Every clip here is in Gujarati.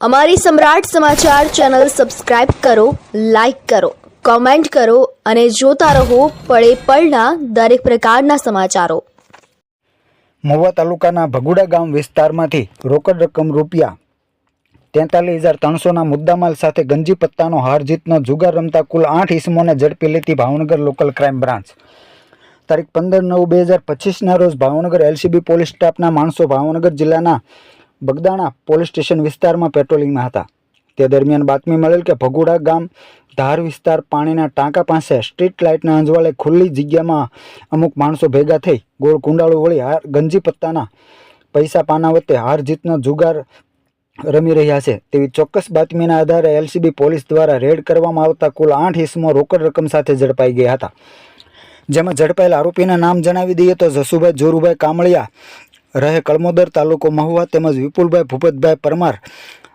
અમારી સમ્રાટ સમાચાર ચેનલ સબસ્ક્રાઇબ કરો, લાઇક કરો, કોમેન્ટ કરો અને જોતા રહો પળે પળના દરેક પ્રકારના સમાચારો. મહુવા તાલુકાના ભગુડા ગામ વિસ્તારમાંથી રોકડ રકમ રૂપિયા તેતાલીસ હજાર ત્રણસોના મુદ્દામાલ સાથે ગંજી પત્તાનો હાર જીતનો જુગાર રમતા કુલ આઠ ઇસમોને ઝડપી લેતી ભાવનગર લોકલ ક્રાઇમ બ્રાન્ચ. તારીખ પંદર નવ બે હજાર પચીસના રોજ ભાવનગર એલસીબી પોલીસ સ્ટાફના માણસો ભાવનગર જિલ્લાના બગદાણા પોલીસ સ્ટેશન વિસ્તારમાં પેટ્રોલિંગમાં હતા. તે દરમિયાન બાતમી મળેલ કે ભગુડા ગામ ધાર વિસ્તાર પાણીના ટાંકા પાસે સ્ટ્રીટ લાઇટના અંજવાળે ખુલ્લી જગ્યામાં અમુક માણસો ભેગા થઈ ગોળ કુંડાળું વળી હાર ગંજી પત્તાના પૈસા પાના વચ્ચે હાર જીતનો જુગાર રમી રહ્યા છે. તેવી ચોક્કસ બાતમીના આધારે એલસીબી પોલીસ દ્વારા રેડ કરવામાં આવતા કુલ આઠ ઇસમો રોકડ રકમ સાથે ઝડપાઈ ગયા હતા. જેમાં ઝડપાયેલા આરોપીના નામ જણાવી દઈએ તો જસુભાઈ જોરુભાઈ કામળિયા રહે કળમોદર તાલુકો મહુવા તેમજ વિપુલભાઈ, ભૂપતભાઈ પરમાર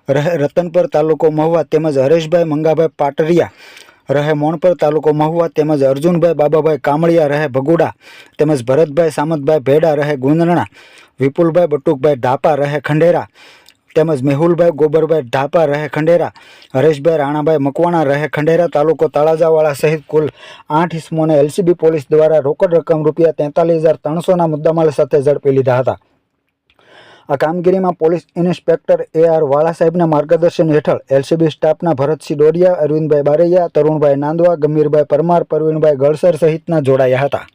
રહે રતનપર તાલુકો મહુવા તેમજ હરેશભાઈ મંગાભાઈ પાટરિયા રહે મોણપર તાલુકો મહુવા તેમજ અર્જુનભાઈ બાબાભાઈ કામળિયા રહે ભગુડા તેમજ ભરતભાઈ, સામતભાઈ ભેડા રહે ગુંદરણા વિપુલભાઈ, બટુકભાઈ ઢાપા રહે ખંડેરા તેમજ મેહુલભાઈ, ગોબરભાઈ ઢાપા રહે ખંડેરા હરેશભાઈ, રાણાભાઈ મકવાણા રહે ખંડેરા તાલુકો તળાજાવાળા સહિત કુલ આઠ ઇસમોને એલસીબી પોલીસ દ્વારા રોકડ રકમ રૂપિયા તેતાલીસ હજાર ત્રણસોના મુદ્દામાલ સાથે ઝડપી લીધા હતા. આ કામગીરીમાં પોલીસ ઇન્સ્પેક્ટર એ આર વાળા સાહેબના માર્ગદર્શન હેઠળ એલસીબી સ્ટાફના ભરતસિંહ ડોડિયા, અરવિંદભાઈ બારૈયા, તરુણભાઈ નાંદવા, ગંભીરભાઈ પરમાર પરવીણભાઈ ગળસર સહિતના જોડાયા હતા.